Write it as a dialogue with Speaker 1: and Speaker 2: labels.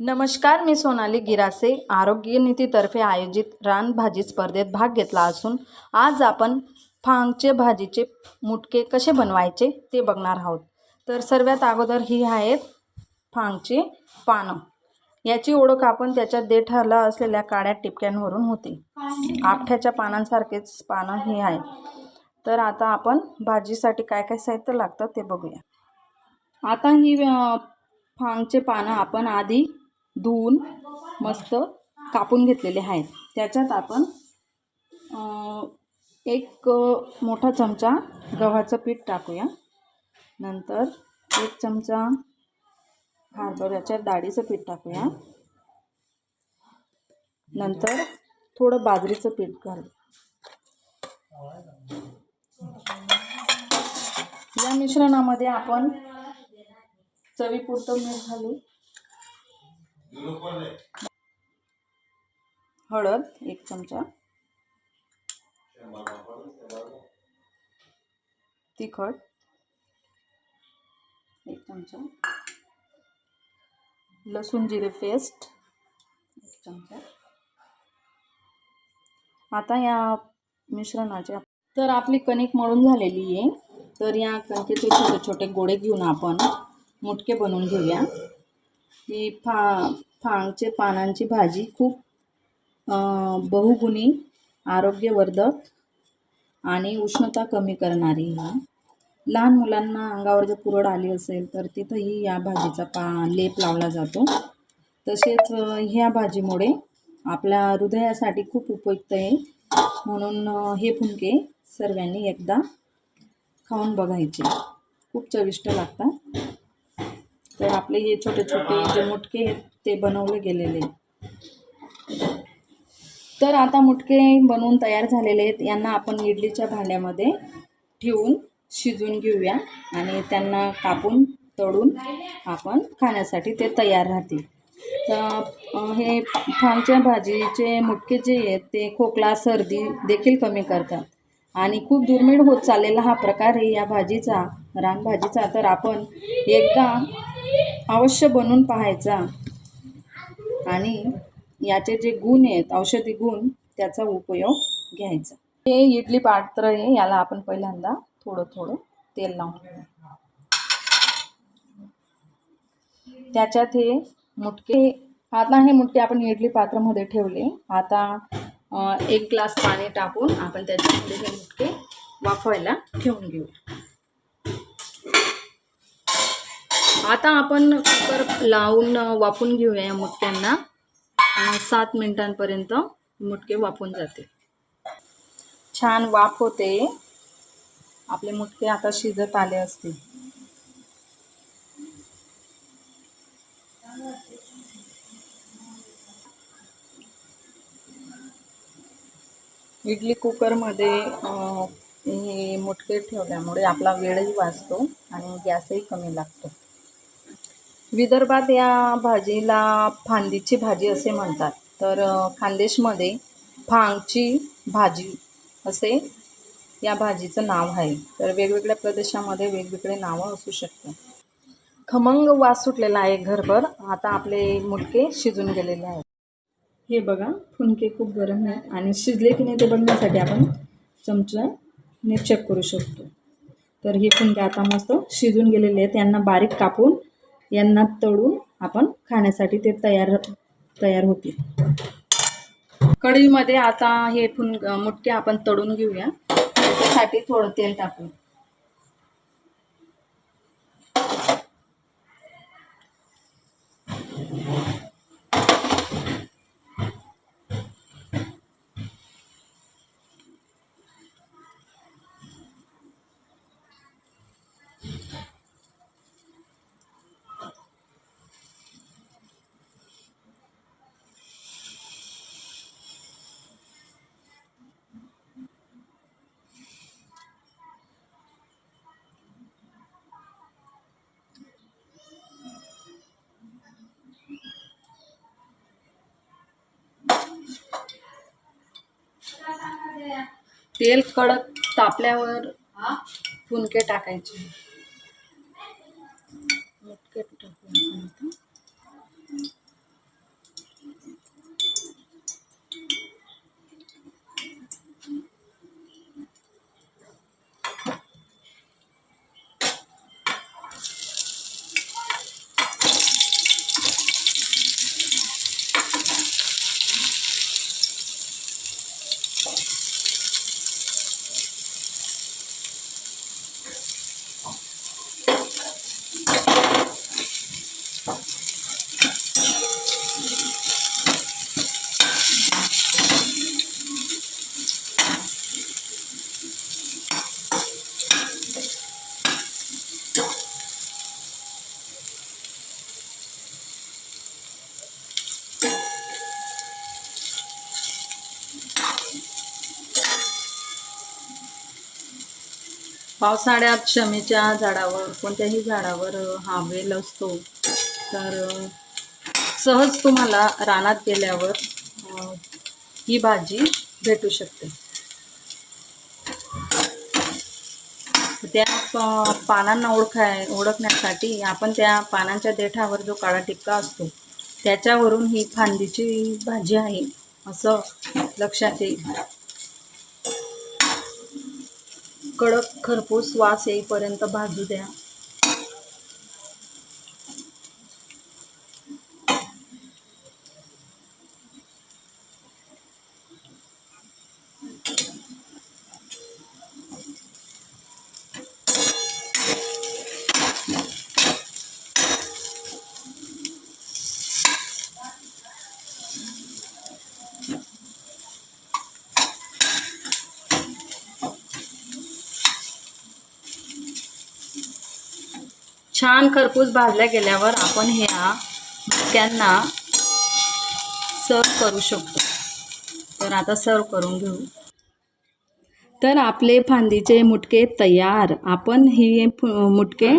Speaker 1: नमस्कार मी सोनाली गिरासे आरोग्य नीतीतर्फे आयोजित रानभाजी स्पर्धेत भाग घेतला असून आज आपण फांगचे भाजीचे मुटके कसे बनवायचे ते बघणार आहोत. तर सर्वात अगोदर ही आहेत फांगची पानं. याची ओळख आपण त्याच्या देठाला असलेल्या काळ्या टिपक्यांवरून होते. आपठ्याच्या पानांसारखेच पानं हे आहे तर आता आपण भाजीसाठी काय काय साहित्य लागतं ते बघूया. आता ही फांगचे पानं आपण आधी धुवून मस्त कापून घेतलेले आहेत. त्याच्यात आपण एक मोठा चमचा गव्हाचं पीठ टाकूया. नंतर एक चमचा हरभऱ्याच्या डाळीचं पीठ टाकूया. नंतर थोडं बाजरीचं पीठ घालू. या मिश्रणामध्ये आपण चवीपुरतं मीठ घालू. हळद एक चमचा. तिखट एक चमचा. लसूण जिरे पेस्ट एक चमचा. आता या मिश्रणाचे तर आपली कणिक मळून झालेली आहे. तर या कणकेचे छोटे छोटे गोळे घेऊन आपण मुटके बनवून घेऊया. ही फा फांगचे पानांची भाजी खूप बहुगुणी आरोग्यवर्धक आणि उष्णता कमी करणारी आहे लहान मुलांना अंगावर जर पुरड आली असेल तर तिथंही या भाजीचा पा लेप लावला जातो. तसेच ह्या भाजीमुळे आपल्या हृदयासाठी खूप उपयुक्त आहे. म्हणून हे फुनके सर्वांनी एकदा खाऊन बघायचे. खूप चविष्ट लागतात. तर आपले हे छोटे छोटे जे मुटके आहेत ते बनवले गेलेले. आहेत. तर आता मुटके बनवून तयार झालेले आहेत. यांना आपण इडलीच्या भांड्यामध्ये ठेवून शिजवून घेऊया आणि त्यांना कापून तळून आपण खाण्यासाठी ते तयार राहतील. तर हे फांगच्या भाजीचे मुटके जे आहेत ते खोकला सर्दी देखील कमी करतात. आणि खूप दुर्मिळ होत चाललेला हा प्रकार आहे या भाजीचा रानभाजीचा तर आपण एकदा अवश्य बनवून पाहायचा. आणि याचे जे गुण आहेत औषधी गुण त्याचा उपयोग घ्यायचा. हे इडली पात्र आहे याला आपण पहिल्यांदा थोडं थोडं तेल लावून त्याच्यात हे मुटके आता हे मुटके आपण इडली पात्रामध्ये ठेवले. आता एक ग्लास पाणी टाकून आपण त्याच्यामध्ये हे मुटके वाफवायला ठेवून घेऊ आता आपण कुकर लावून वाफून घेऊया या मुटक्यांना. सात मिनिटांपर्यंत मुटके वाफून जाते छान वाफ होते. आपले मुटके आता शिजत आले असतील. इडली कुकरमध्ये हे मुटके ठेवल्यामुळे आपला वेळही वाचतो आणि गॅसही कमी लागतो. विदर्भात या भाजीला फांदीची भाजी असे म्हणतात. तर अ, खानदेशमध्ये फांगची भाजी असे या भाजीचं नाव आहे. तर वेगवेगळ्या प्रदेशामध्ये वेगवेगळे नावं असू शकतात. खमंग वास सुटलेला आहे घरभर. आता आपले मुटके शिजून गेलेले आहेत. हे बघा फुनके खूप गरम आहे आणि शिजले की नाही ते बघण्यासाठी आपण चमच्याने चेक करू शकतो. तर हे फुनके आता मस्त शिजून गेलेले आहेत. यांना बारीक कापून यांना तळून आपण खाण्यासाठी ते तयार तयार होतील. कढईमध्ये आता हे फुन मुटके आपण तळून घेऊया. त्याच्यासाठी थोडं तेल टाकू तेल कडक तापल्यावर फुनके टाकायचे. मुटके टाकून पावसाळ्यात शमीच्या झाडावर कोणत्याही झाडावर हा वेल असतो. तर सहज तुम्हाला रानात गेल्यावर ही भाजी भेटू शकते. त्या पानांना ओळखाय ओळखण्यासाठी आपण त्या पानांच्या देठावर जो काळा टिक्का असतो त्याच्यावरून ही फांदीची भाजी आहे असं लक्षात येईल. कडक खरपूस वास येईपर्यंत भाजू द्या. छान खरपूस भाजल्या गेल्यावर आपण ह्या मटक्यांना सर्व करू शकतो. तर आता सर्व करून घेऊ. तर आपले फांदीचे मुटके तयार. आपण ही मुटके